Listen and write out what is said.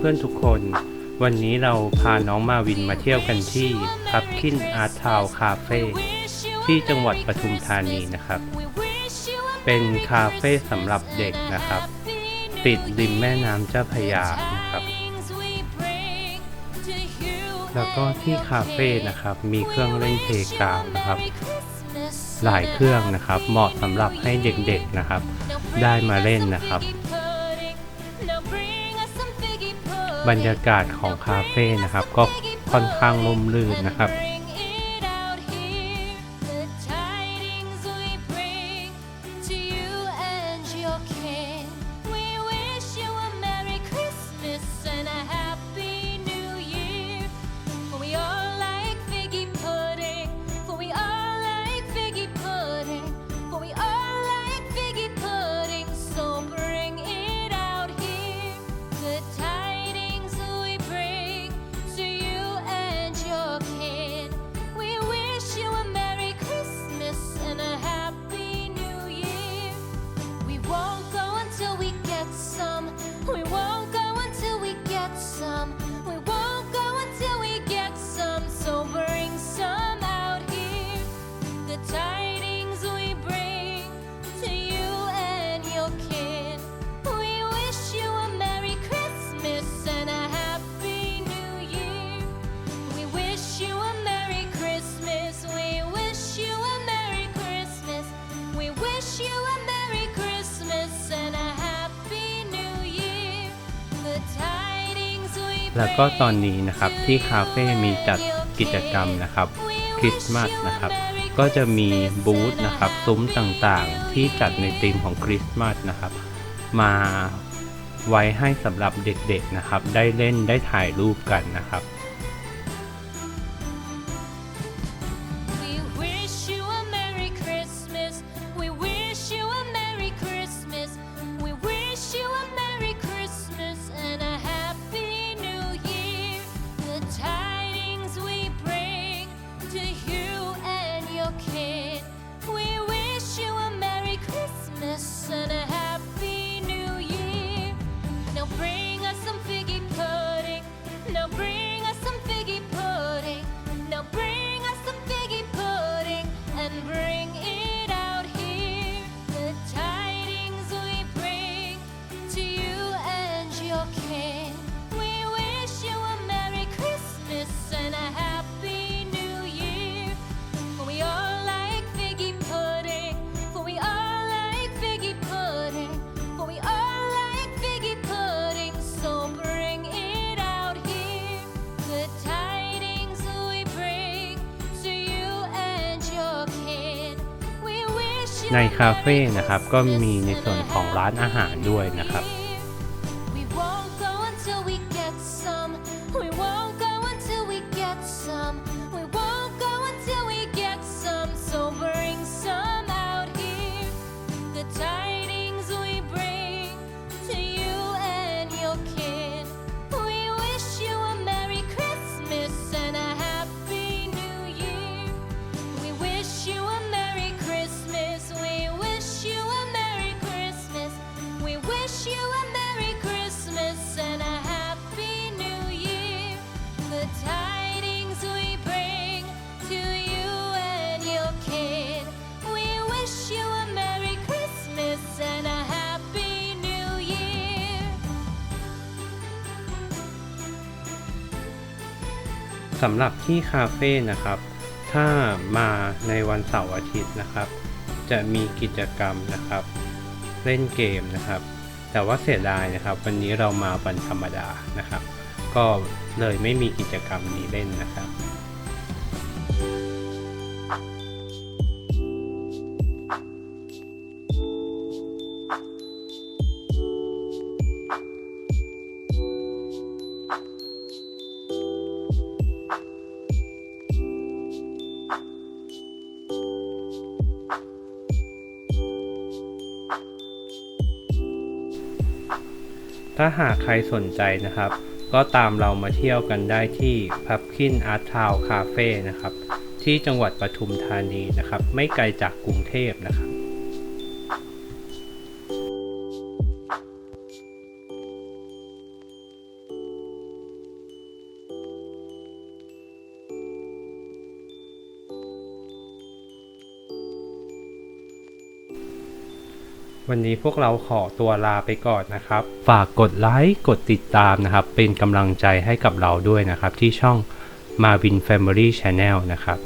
เพื่อนๆทุกคน วันนี้เราพาน้องมาวินมาเที่ยวกันที่พับคินอาร์ทาวคาเฟ่ที่จังหวัดปทุมธานีนะครับ เป็นคาเฟ่สำหรับเด็กนะครับ ติดริมแม่น้ำเจ้าพยานะครับ แล้วก็ที่คาเฟ่นะครับมีเครื่องเล่นเพลกราวนะครับ หลายเครื่องนะครับ เหมาะสำหรับให้เด็กๆนะครับ ได้มาเล่นนะครับ บรรยากาศของคาเฟ่นะครับ ก็ค่อนข้างร่มรื่นนะครับ แล้วก็ตอนนี้นะครับที่คาเฟ่มีจัดกิจกรรมนะครับคริสต์มาสนะครับก็จะมีบูธนะครับซุ้มต่างๆ ที่จัดในธีมของคริสต์มาสนะครับมาไว้ให้สำหรับเด็กๆนะครับ ได้เล่นได้ถ่ายรูปกันนะครับ time. ในคาเฟ่นะครับก็มีในส่วนของร้านอาหารด้วยนะครับ สำหรับที่คาเฟ่นะครับ ถ้ามาในวันเสาร์อาทิตย์นะครับ จะมีกิจกรรมนะครับ เล่นเกมนะครับ แต่ว่าเสียดายนะครับ วันนี้เรามาวันธรรมดานะครับ ก็เลยไม่มีกิจกรรมนี้เล่นนะครับ ถ้าหากใครสนใจนะครับ ก็ตามเรามาเที่ยวกันได้ที่ Pumpkin Art Town Cafe นะครับ ที่จังหวัดปทุมธานีนะครับ ไม่ไกลจากกรุงเทพนะครับ วันนี้พวกเราขอตัวลาไปก่อนนะครับ ฝากกดไลค์กดติดตามนะครับ เป็นกำลังใจให้กับเราด้วยนะครับ ที่ช่อง Marvin Family Channel นะครับ